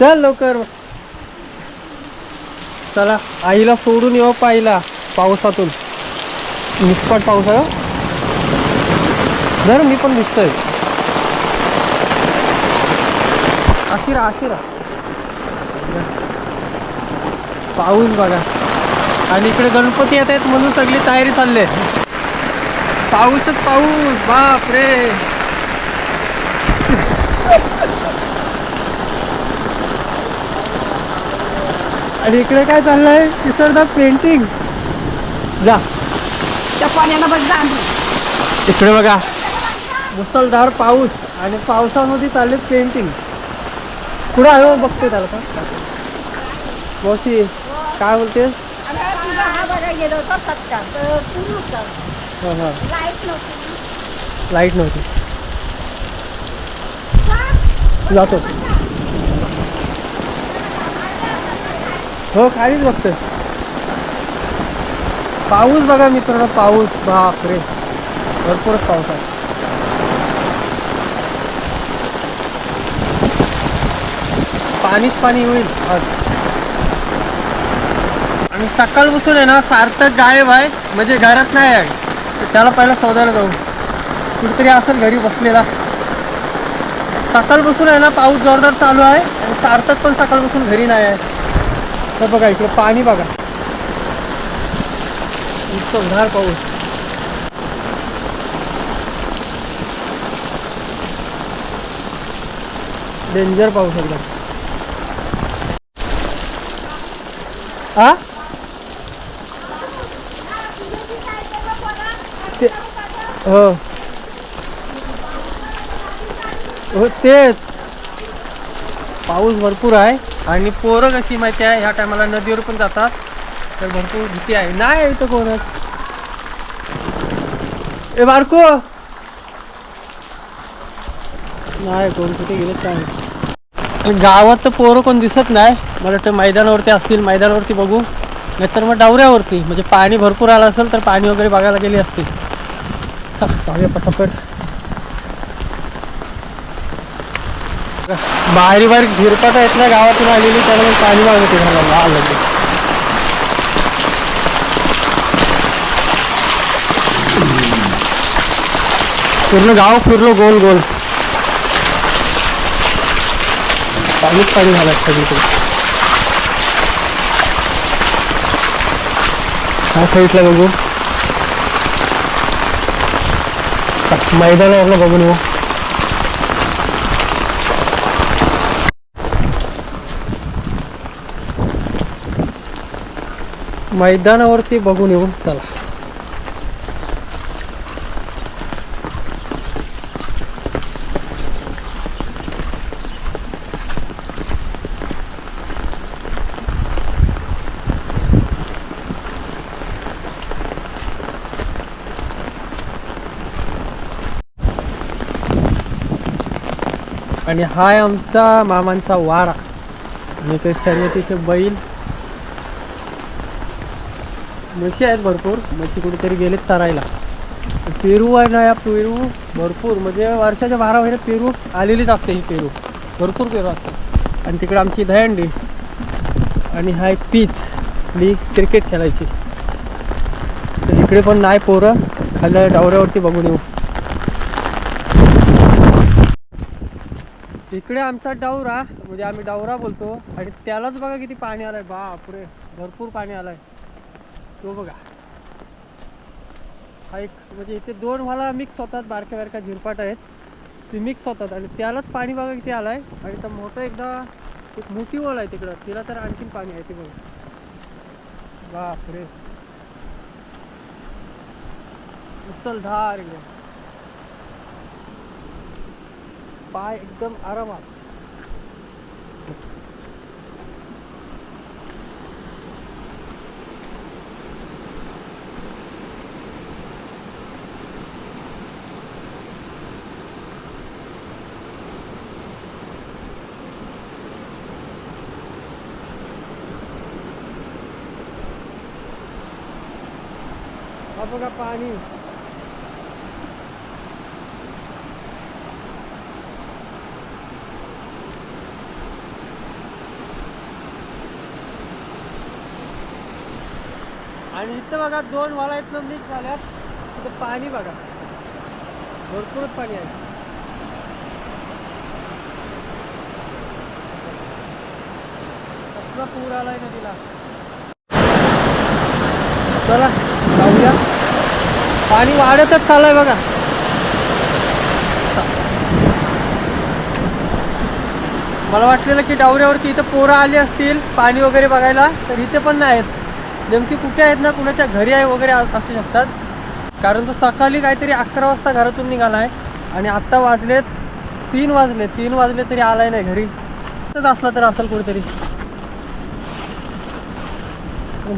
चल लवकर. चला आईला सोडून येऊ पाहिला पावसातून. निष्पाट पाऊस आहे हो. जर मी पण दिसतोय. आशिरा आशिरा. पाऊस बघा. आणि इकडे गणपती येत आहेत म्हणून सगळी तयारी चालली आहे. पाऊसच पाऊस बाप रे आणि इकडे काय चाललंय? किशोरदा पेंटिंग जा. त्या पाण्याला बघ इकडे बघा. मुसळधार पाऊस आणि पावसामध्ये चालले पेंटिंग कुठं आहे हो? बघते त्याला का मावशी काय बोलते अगं तुझा हा बघा गेलो होता सत्कार तर पूर्ण कर हां हां लाइट नव्हती लाइट नव्हती जातो हो खालीच बघतोय. पाऊस बघा मित्रांनो पाऊस. बाप रे भरपूरच पाऊस आहे. पाणीच पाणी होईल. आज. आणि सकाळपासून आहे ना सार्थक गायब आहे. म्हणजे घरात नाही आहे. तर त्याला पहिला शोधायला जाऊ. कुठेतरी असेल घरी बसलेला. सकाळपासून आहे ना पाऊस जोरदार चालू आहे. आणि सार्थक पण सकाळपासून घरी नाही आहे. तर बघा इकडे पाणी बघा. मुसळधार पाऊस. डेंजर पाऊस एकदम. हा ते हो. हो तेच. पाऊस भरपूर आहे. आणि पोरं कशी माहिती आहे? ह्या टायमाला नदीवर पण जातात. तर भरपूर भीती आहे. नाही इथं कोणच. ए बारको! नाही कोण कुठे गेलेच नाही. गावात तर पोरं कोण दिसत नाही. मला वाटतं मैदानावरती असतील. मैदानावरती बघू. नाहीतर मग डावऱ्यावरती. म्हणजे पाणी भरपूर आलं असेल तर पाणी वगैरे बघायला गेली असतील चल जाऊया पटापट. बाहेरी बारीक झिरपट आहेत ना गावातून आलेली त्याला मग पाणी मागते घालायला आलं. ते. पूर्ण गाव फिरलो गोल गोल. पाणीच पाणी झालं सगळीकडे हा साईडला बघू. मैदानावरला बघून येऊ. मैदानावरती बघून येऊ. चला. आणि हा आहे आमचा मामांचा वारा. आणि ते शर्यतीचे बैल म्हशी आहेत भरपूर. म्हशी कुठेतरी गेलेत चरायला. पेरू आहे ना या पेरू? भरपूर. म्हणजे वर्षाच्या बारा महिन्यात पेरू आलेलीच असते ही पेरू. भरपूर पेरू असतात. आणि तिकडे आमची दहंडी आणि हा एक पीच. ली क्रिकेट खेळायची. तर इकडे पण नाही पोरं. खाल्ल्या डावऱ्यावरती बघून येऊ. इकडे आमचा डावरा म्हणजे आम्ही डावरा बोलतो. आणि त्यालाच बघा किती पाणी आलंय. बापरे. भरपूर पाणी आलंय. तो बघा. हा एक म्हणजे इथे दोन मला मिक्स होतात बारक्या बारक्या झिरपाट आहेत. ते मिक्स होतात आणि त्यालाच पाणी बघा आलं आहे आणि तर मोठं एकदा एक मोठी ओळ आहे तिकडं. तिला तर आणखीन पाणी आहे ते बघा. बापरे. मुसळधार एकदम. पाय एकदम आरामात. बघा पाणी. आणि इथं बघा दोन वाला इथनं मी झाल्यात. तिथं पाणी बघा. भरपूरच पाणी आहे. पूर आलाय नदीला? चला. जाऊया. पाणी वाढतच चाललंय बघा. मला वाटलेलं की डावऱ्यावरती इथं पोरं आली असतील पाणी वगैरे बघायला तर इथे पण नाही आहेत. नेमकी कुठे आहेत ना कुणाच्या घरी आहे वगैरे असू शकतात. कारण तो सकाळी काहीतरी अकरा वाजता घरातून निघाला आहे आणि आत्ता वाजलेत तीन वाजले तीन वाजले तरी आलाय नाही घरी. असला तर असेल कुठेतरी.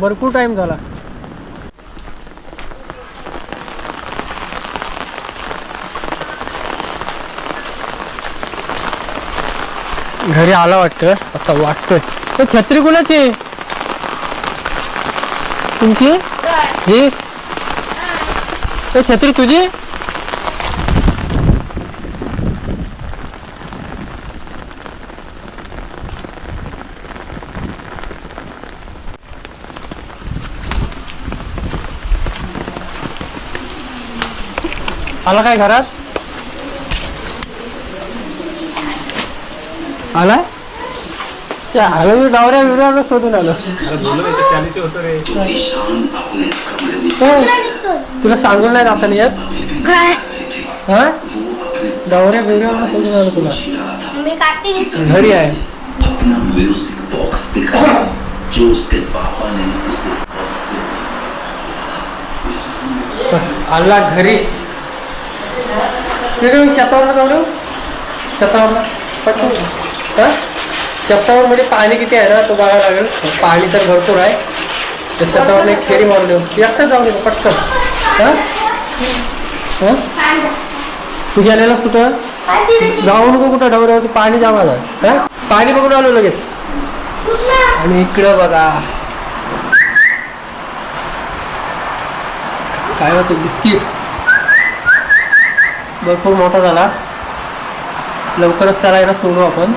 भरपूर टाइम झाला. घरी आला वाटतं असं वाटतंय. तो छत्री कुणाची आहे? तुमची? ही? तो छत्री तुझी? आला काय घरात? आलाय त्या आलो मी डावऱ्या बिवऱ्यावर शोधून आलो. तुला सांगून नाही जाता नाही येत? हा? डावऱ्या बिवऱ्यावर शोधून आलो तुला. घरी आहे. आला घरी. तिकडे मी शेतावर जाऊ शेतावर पटकन. हा शेतावर म्हणजे पाणी किती आहे ना तो बघायला लागेल. पाणी तर भरपूर आहे. तर शेतावर एक फेरी मारून देऊ एकटा जाऊ दे पटकन. हा? हा? तू गेलेलास कुठं? जाऊ नको कुठं डबऱ्यावरती पाणी जमा झालं पाणी बघून आलो लगेच. आणि इकडं बघा. काय होतं बिस्किट. भरपूर मोठा झाला. लवकरच त्याला यायला सोडू आपण.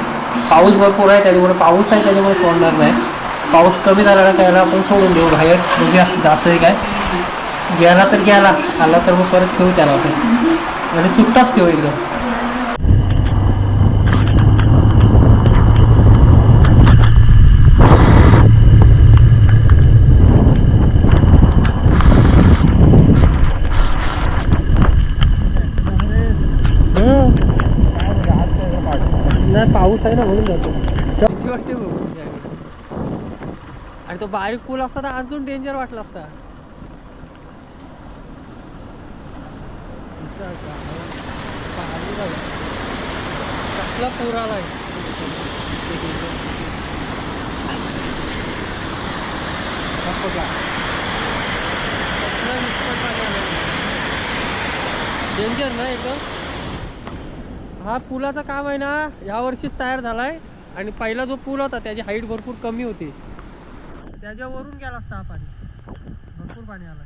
पाऊस भरपूर आहे त्याच्यामुळे पाऊस आहे त्याच्यामुळे सोडणार नाही. पाऊस कमी झाला ना त्याला आपण सोडून देऊ. बाहेर बघूया जातोय काय. गेला तर गेला आला तर मग परत ठेवू त्याला आपण. आणि सुट्टाच ठेवू एकदम नाही पाऊस आहे ना म्हणून जातो भीती वाटते आणि तो बारीक पूल असता तर अजून डेंजर वाटला असता. कसला पूर आला डेंजर ना एकदम? हा पुलाचं काम आहे ना ह्या वर्षीच तयार झालाय. आणि पहिला जो पूल होता त्याची हाईट भरपूर कमी होती. त्याच्यावरून गेला असता हा पाणी. भरपूर पाणी आलाय.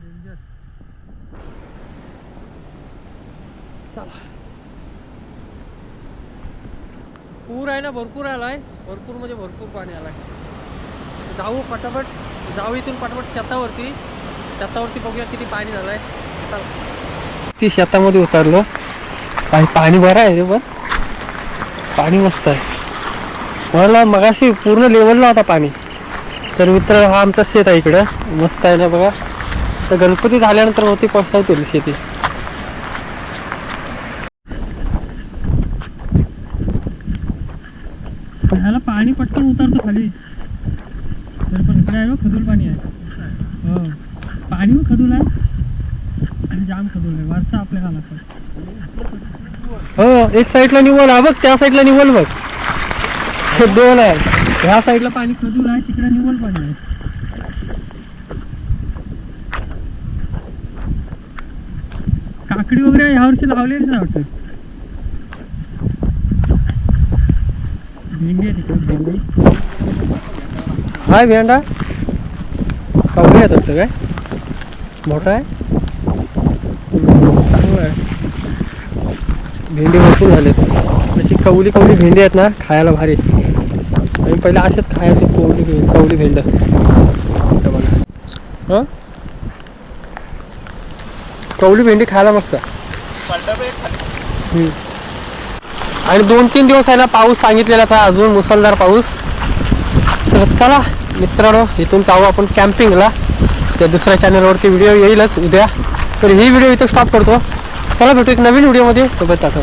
डेंजर चला. पूर आहे ना भरपूर आलाय. भरपूर म्हणजे भरपूर पाणी आलाय. जाऊ पटापट. जाऊ इथून पटापट शेतावरती. शेतावरती बघूया किती पाणी झालंय ती शेतामध्ये उतरलो? पाणी पाणी बरं आहे रे पण. पाणी मस्त आहे. मला मगाशी पूर्ण लेवलला होता पाणी. तर मित्र हा आमचा शेत आहे इकडं. मस्त आहे ना बघा. तर गणपती झाल्यानंतर होती पसरवतील शेती. ह्याला पाणी पटकन उतरतं खाली. तरी पण इकडे आहे हो, खजूल पाणी आहे. हो. पाणी हो, पण आहे. आणि जाम खजूल आहे. वरचा आपल्या लागतं हो, एक साईडला निवल, हा बघ, त्या साईडला निवल हे दोन आहे. ह्या साईडला पाणी खदूल आहे, तिकडे निवल पाणी आहे काकडी वगैरे ह्या वर्षी वाटतं. भेंडी भेंडी. हाय भेंडा. काय? मोठा आहे? भेंडी भरपूर झाले. अशी कवली कवली भेंडी आहेत ना खायला भारी. आणि पहिला असेच खायचे कवली कवली भेंड. बघा हं? कवली भेंडी खायला मस्त. आणि दोन तीन दिवस आहे ना पाऊस सांगितलेलाच आहे अजून मुसळधार पाऊस. तर चला मित्रांनो इथून जाऊ आपण कॅम्पिंगला त्या दुसऱ्या चॅनलवरती व्हिडिओ येईलच उद्या. तर ही व्हिडिओ इथं स्टॉप करतो. चला भेटू एक नवीन व्हिडिओमध्ये. सोबत आता